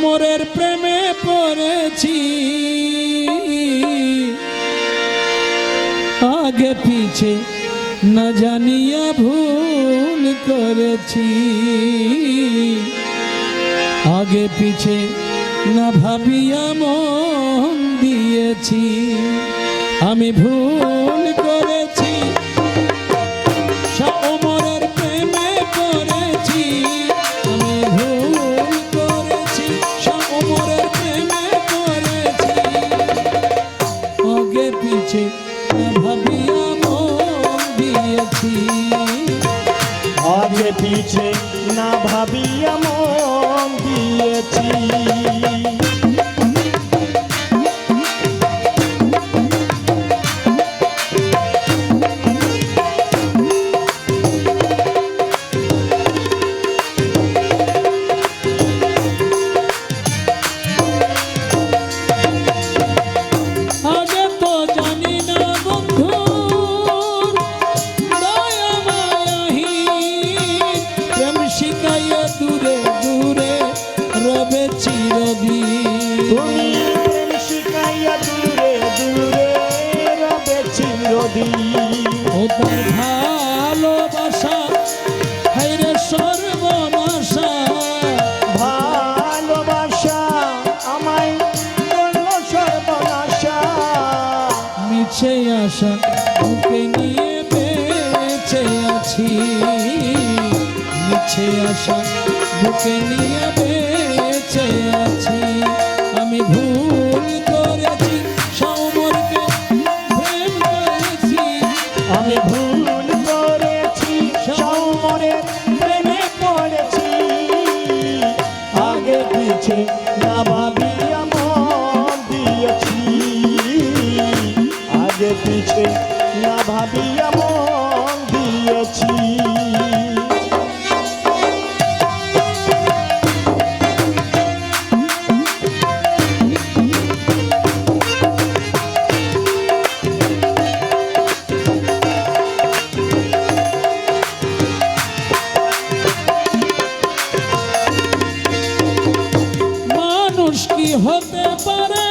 ওমরের প্রেমে পড়েছি। আগে পিছে না জানিয়া ভুল করেছি। আগে পিছে না ভাবিয়া মন দিয়েছি। আমি ভুল আগে পিছে না ভাবিয়া মন দিয়েছি। আশা নিয়ে বেঁচে আছি। মিছে আশা বুকে নিয়ে বেঁচে আছি। আমি ভুল করেছি, সমরকে প্রেম করেছি। আমি ভুল করেছি সৌমরের প্রেমে পড়েছি। আগে পিছে না পিছে না ভাবিয়া মন দিয়েছি। হতে পারে?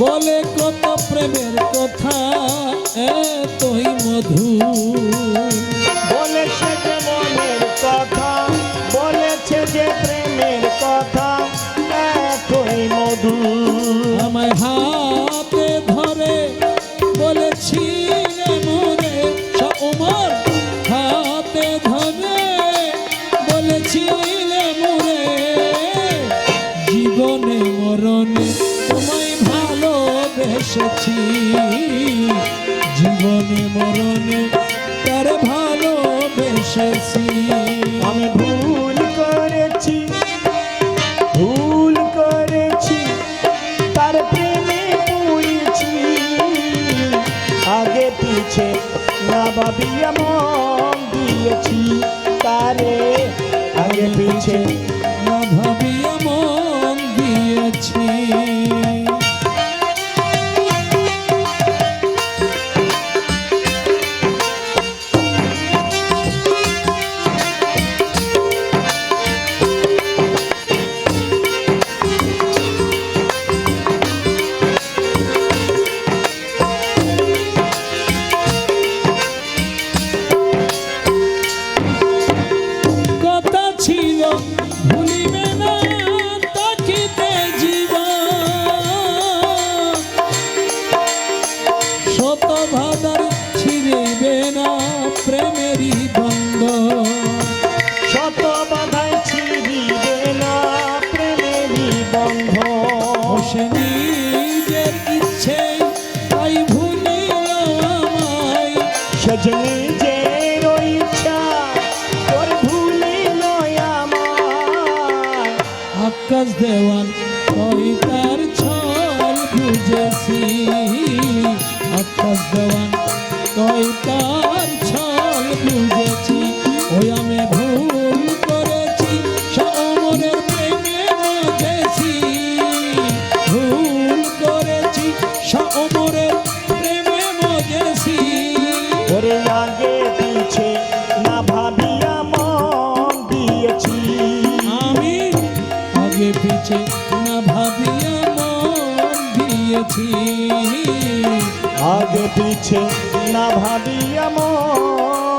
বলে কত প্রেমের কথা এতই মধু। বলেছে যে মনের কথা বলেছে যে প্রেমের কথা ভালোবেসেছি জীবনে, মরণে তার ভালোবেসেছি। আমি ভুল করেছি ভুল করেছি, তার প্রেমে পড়েছি। আগে পিছে না ভাবিয়া মন দিয়েছি, তারে আগে পিছে আকাশ দেওয়ান ওই তার ছল বুঝেছি আকাশ দেওয়ান ওই তার ছল বুঝেছি না ভাবিয়া মন দিয়েছি। আমি আগে পিছে না ভাবিয়া মন আগে পিছে না ভাবিয়া মন